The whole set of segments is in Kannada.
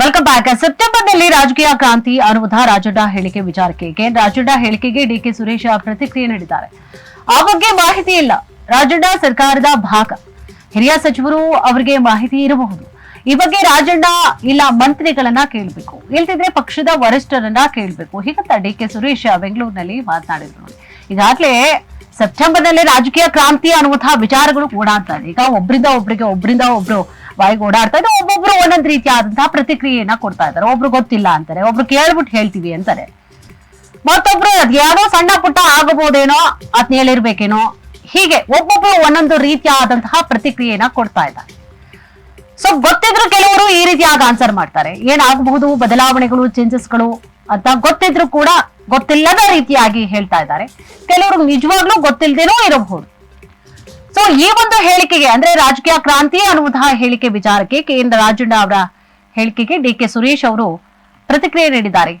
ವೆಲ್ಕಮ್ ಬ್ಯಾಕ್ ಸೆಪ್ಟೆಂಬರ್ನಲ್ಲಿ ರಾಜಕೀಯ ಕ್ರಾಂತಿ ಅನ್ನುವುದ ರಾಜಣ್ಣ ಹೇಳಿಕೆ ವಿಚಾರಕ್ಕೆ ರಾಜಣ್ಣ ಹೇಳಿಕೆಗೆ ಡಿಕೆ ಸುರೇಶ ಪ್ರತಿಕ್ರಿಯೆ ನೀಡಿದ್ದಾರೆ. ಆ ಬಗ್ಗೆ ಮಾಹಿತಿ ಇಲ್ಲ. ರಾಜಣ್ಣ ಸರ್ಕಾರದ ಭಾಗ. ಹಿರಿಯ ಸಚಿವರು ಅವರಿಗೆ ಮಾಹಿತಿ ಇರಬಹುದು. ಈ ಬಗ್ಗೆ ರಾಜಣ್ಣ ಇಲ್ಲ, ಮಂತ್ರಿಗಳನ್ನ ಕೇಳಬೇಕು. ಇಲ್ದಿದ್ರೆ ಪಕ್ಷದ ವರಿಷ್ಠರನ್ನ ಕೇಳಬೇಕು. ಹೀಗಂತ ಡಿ ಕೆ ಸುರೇಶ್ ಬೆಂಗಳೂರಿನಲ್ಲಿ ಮಾತನಾಡಿದ್ರು ಈಗಾಗಲೇ ಸೆಪ್ಟೆಂಬರ್ ಸೆಪ್ಟೆಂಬರ್ನಲ್ಲಿ ರಾಜಕೀಯ ಕ್ರಾಂತಿ ಅನ್ನುವಂತಹ ವಿಚಾರಗಳು ಕೂಡ ಇದೆ. ಈಗ ಒಬ್ರಿಂದ ಒಬ್ರಿಗೆ, ಒಬ್ರಿಂದ ಒಬ್ರು ಬಾಯಿಗೆ ಓಡಾಡ್ತಾ ಒಬ್ಬೊಬ್ರು ಒಂದೊಂದ್ ರೀತಿಯಾದಂತಹ ಪ್ರತಿಕ್ರಿಯೆಯನ್ನ ಕೊಡ್ತಾ ಇದ್ದಾರೆ. ಒಬ್ರು ಗೊತ್ತಿಲ್ಲ ಅಂತಾರೆ, ಒಬ್ರು ಕೇಳ್ಬಿಟ್ಟು ಹೇಳ್ತೀವಿ ಅಂತಾರೆ. ಮತ್ತೊಬ್ರು ಅದ್ಯಾವುದೋ ಸಣ್ಣ ಪುಟ್ಟ ಆಗಬಹುದೇನೋ, ಅದ್ನ ಹೇಳಿರ್ಬೇಕೇನೋ, ಹೀಗೆ ಒಬ್ಬೊಬ್ರು ಒಂದೊಂದು ರೀತಿಯಾದಂತಹ ಪ್ರತಿಕ್ರಿಯೆನ ಕೊಡ್ತಾ ಇದ್ದಾರೆ. ಸೊ ಗೊತ್ತಿದ್ರು ಕೆಲವರು ಈ ರೀತಿಯಾಗಿ ಆನ್ಸರ್ ಮಾಡ್ತಾರೆ. ಏನಾಗಬಹುದು, ಬದಲಾವಣೆಗಳು ಚೇಂಜಸ್ಗಳು ಅಂತ ಗೊತ್ತಿದ್ರು ಕೂಡ ಗೊತ್ತಿಲ್ಲದ ರೀತಿಯಾಗಿ ಹೇಳ್ತಾ ಇದ್ದಾರೆ. ಕೆಲವರು ನಿಜವಾಗ್ಲೂ ಗೊತ್ತಿಲ್ಲದೇನೂ ಇರಬಹುದು. ಸೊ ಈ ಒಂದು ಹೇಳಿಕೆಗೆ, ಅಂದ್ರೆ ರಾಜಕೀಯ ಕ್ರಾಂತಿ ಅನ್ನುವಂತಹ ಹೇಳಿಕೆ ವಿಚಾರಕ್ಕೆ ಕೆ ಎನ್ ರಾಜಣ್ಣ ಅವರ ಹೇಳಿಕೆಗೆ ಡಿ ಕೆ ಸುರೇಶ್ ಅವರು ಪ್ರತಿಕ್ರಿಯೆ ನೀಡಿದ್ದಾರೆ.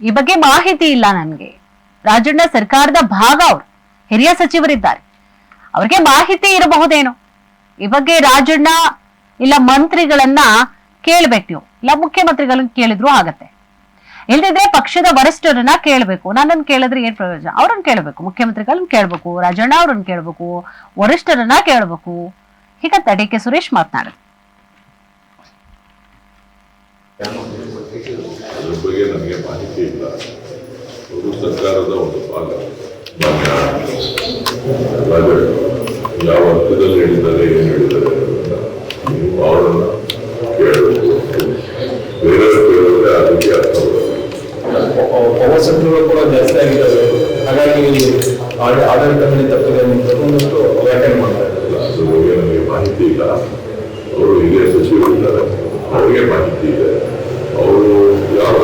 ಈ ಬಗ್ಗೆ ಮಾಹಿತಿ ಇಲ್ಲ ನನಗೆ. ರಾಜಣ್ಣ ಸರ್ಕಾರದ ಭಾಗ ಅವರು. ಹಿರಿಯ ಸಚಿವರಿದ್ದಾರೆ. ಅವರಿಗೆ ಮಾಹಿತಿ ಇರಬಹುದೇನು? ಈ ಬಗ್ಗೆ ರಾಜಣ್ಣ ಇಲ್ಲ, ಮಂತ್ರಿಗಳನ್ನ ಕೇಳ್ಬೇಕು ಇಲ್ಲ, ಮುಖ್ಯಮಂತ್ರಿಗಳನ್ನ ಕೇಳಿದ್ರು ಆಗತ್ತೆ. ಇಲ್ದಿದ್ರೆ ಪಕ್ಷದ ವರಿಷ್ಠರನ್ನ ಕೇಳಬೇಕು. ನನ್ನನ್ನು ಕೇಳಿದ್ರೆ ಏನ್ ಪ್ರಯೋಜನ? ಅವ್ರನ್ನ ಕೇಳಬೇಕು. ಮುಖ್ಯಮಂತ್ರಿಗಳನ್ನ ಕೇಳಬೇಕು. ರಾಜಣ್ಣ ಅವ್ರನ್ನ ಕೇಳಬೇಕು. ವರಿಷ್ಠರನ್ನ ಕೇಳಬೇಕು. ಹೀಗಂತ ಡಿ ಕೆ ಸುರೇಶ್ ಮಾತನಾಡಿದ್ರು ಅದ್ರ ಬಗ್ಗೆ ನನಗೆ ಮಾಹಿತಿ ಇಲ್ಲ. ಅವರು ಸರ್ಕಾರದ ಒಂದು ಭಾಗ. ಯಾವ ಅರ್ಥದಲ್ಲಿ ಹೇಳಿದ್ದಾರೆ, ಏನು ಹೇಳಿದ್ದಾರೆ ಅನ್ನೋದನ್ನ ನೀವು ಅವರನ್ನ ಕೇಳಬೇಕು ಬೇರೆಯವರು ಕೇಳಿದ್ರೆ ಅದಕ್ಕೆ ಅರ್ಥ ಪವರ್ ಕೂಡ ಜಾಸ್ತಿ ಆಗಿದ್ದಾವೆ. ಹಾಗಾಗಿ ಆಡಳಿತ ಮೇಲೆ ತಪ್ಪಿದೆ ಒಂದಷ್ಟು ವ್ಯಾಖ್ಯಾನ ಮಾಡ್ತಾ ಇದ್ದಾರೆ. ನನಗೆ ಮಾಹಿತಿ ಇಲ್ಲ. ಅವರು ಹಿರಿಯ ಸಚಿವರು ಇದ್ದಾರೆ ಅವರಿಗೆ ಮಾಹಿತಿ ಇದೆ. ಅವರು ಯಾವ